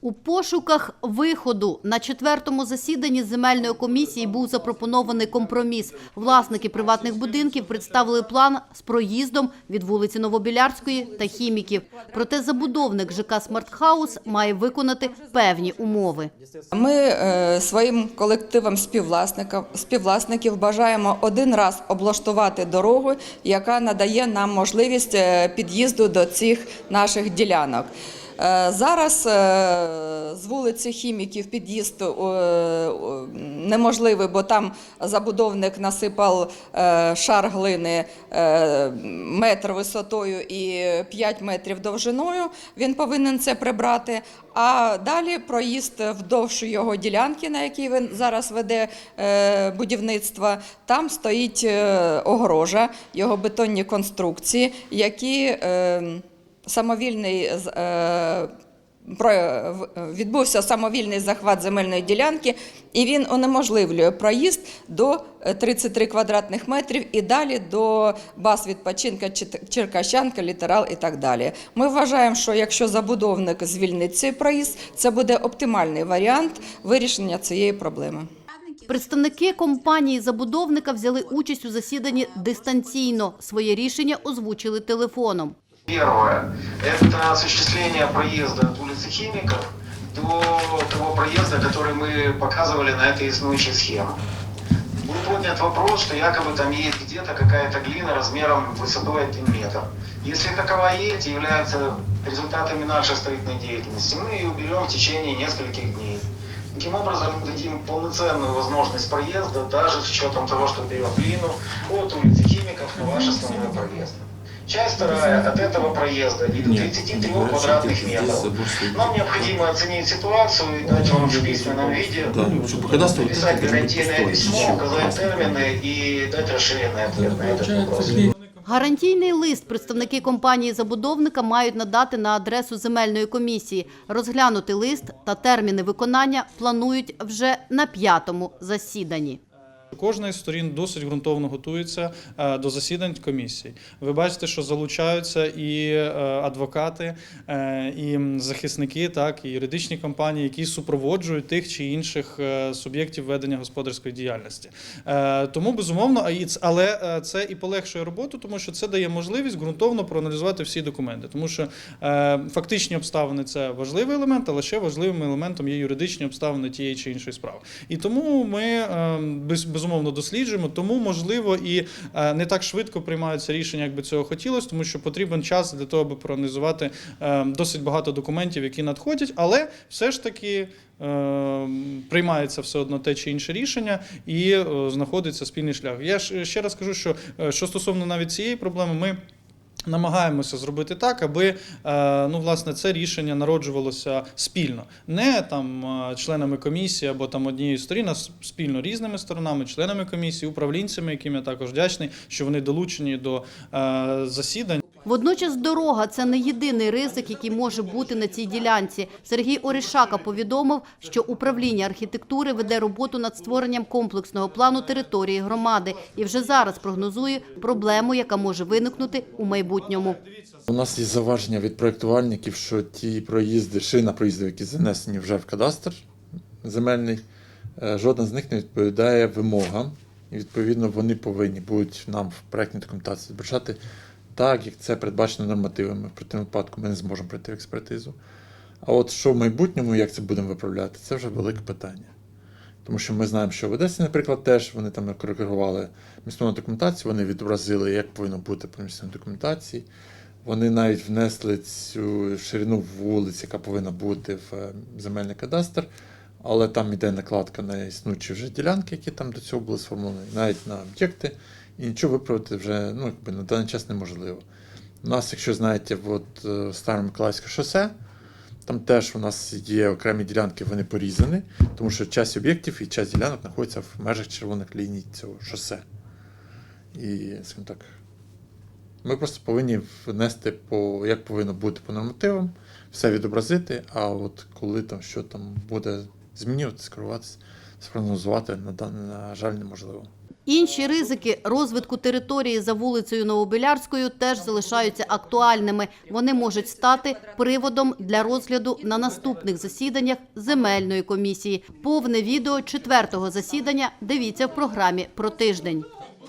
У пошуках виходу на четвертому засіданні земельної комісії був запропонований компроміс. Власники приватних будинків представили план з проїздом від вулиці Новобілярської та Хіміків. Проте забудовник ЖК «Смартхаус» має виконати певні умови. Ми е, своїм колективом співвласників, співвласників бажаємо один раз облаштувати дорогу, яка надає нам можливість е, під'їзду до цих наших ділянок. Е, Зараз е, з вулиці Хіміків під'їзд е, неможливий, бо там забудовник насипав шар глини метр висотою і 5 метрів довжиною. Він повинен це прибрати. А далі проїзд вдовж його ділянки, на якій він зараз веде будівництво, там стоїть огорожа, його бетонні конструкції, які самовільний е, відбувся самовільний захват земельної ділянки, і він унеможливлює проїзд до е, 33 квадратних метрів і далі до баз відпочинка Черкащанка, літерал і так далі. Ми вважаємо, що якщо забудовник звільнить цей проїзд, це буде оптимальний варіант вирішення цієї проблеми. Представники компанії забудовника взяли участь у засіданні дистанційно. Своє рішення озвучили телефоном. Первое – это осуществление проезда от улицы Химиков до того проезда, который мы показывали на этой изнующей схеме. Был поднят вопрос, что якобы там есть где-то какая-то глина размером высотой 1 метр. Если такова есть, является результатами нашей строительной деятельности, мы ее уберем в течение нескольких дней. Таким образом, мы дадим полноценную возможность проезда, даже с учетом того, что берем глину от улицы Химиков на ваш основной проезд. Часть вторая от этого проезда и до 33 квадратных метров. Нам необходимо оценить ситуацию и дать вам в письменном виде, Да, чтобы по кадастру вот написать это как бы гарантийное пустое, письмо, ничего. указать термины и дать расширенный ответ на этот вопрос. Гарантійний лист представники компанії забудовника мають надати на адресу земельної комісії. Розглянути лист та терміни виконання планують вже на п'ятому засіданні. Кожна із сторін досить ґрунтовно готується е, до засідань комісій. Ви бачите, що залучаються і е, адвокати, е, і захисники, так і юридичні компанії, які супроводжують тих чи інших суб'єктів ведення господарської діяльності. Тому безумовно, але це і полегшує роботу, тому що це дає можливість ґрунтовно проаналізувати всі документи, тому що фактичні обставини це важливий елемент, але ще важливим елементом є юридичні обставини тієї чи іншої справи. І тому ми без- безумовно досліджуємо, тому можливо і е, не так швидко приймаються рішення, як би цього хотілося, тому що потрібен час для того, аби проаналізувати е, досить багато документів, які надходять, але все ж таки. е, Приймається все одно те чи інше рішення і знаходиться спільний шлях. Я ще раз кажу, що що стосовно навіть цієї проблеми, ми Намагаємося зробити так, аби е, ну, власне, це рішення народжувалося спільно, не там е, членами комісії або там однієї сторін, спільно різними сторонами, членами комісії, управлінцями, яким я також вдячний, що вони долучені до е, засідань. Водночас дорога це не єдиний ризик, який може бути на цій ділянці. Сергій Орішака повідомив, що управління архітектури веде роботу над створенням комплексного плану території громади і вже зараз прогнозує проблему, яка може виникнути у майбутньому. У нас є заваження від проєктувальників, що ті проїзди, шина проїздів, які занесені вже в кадастр земельний, е, жодна з них не відповідає вимогам. І відповідно вони повинні будуть нам в проєктній документації збережати так, як це передбачено нормативами. В противному випадку ми не зможемо пройти експертизу. А от що в майбутньому, як це будемо виправляти, це вже велике питання. Тому що ми знаємо, що в Одесі, наприклад, теж вони там коригували місцеву документацію, вони відобразили, як повинно бути по місцевій документації. Вони навіть внесли цю ширину вулиць, яка повинна бути в е, земельний кадастр, але там йде накладка на існуючі вже ділянки, які там до цього були сформовані, навіть на об'єкти, і нічого виправити вже ну, якби на даний час неможливо. У нас, якщо знаєте, от е, старе Миколаївське шосе, там теж у нас є окремі ділянки, вони порізані, тому що часть об'єктів і часть ділянок знаходиться в межах червоних ліній цього шосе. І, скажімо так, ми просто повинні внести по, як повинно бути по нормативам, все відобразити, а от коли там що там буде змінюватися, скеруватися, спрогнозувати, на, на жаль, неможливо. Інші ризики розвитку території за вулицею Новобілярською теж залишаються актуальними. Вони можуть стати приводом для розгляду на наступних засіданнях земельної комісії. Повне відео четвертого засідання дивіться в програмі про тиждень.